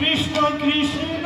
Krishna Krishna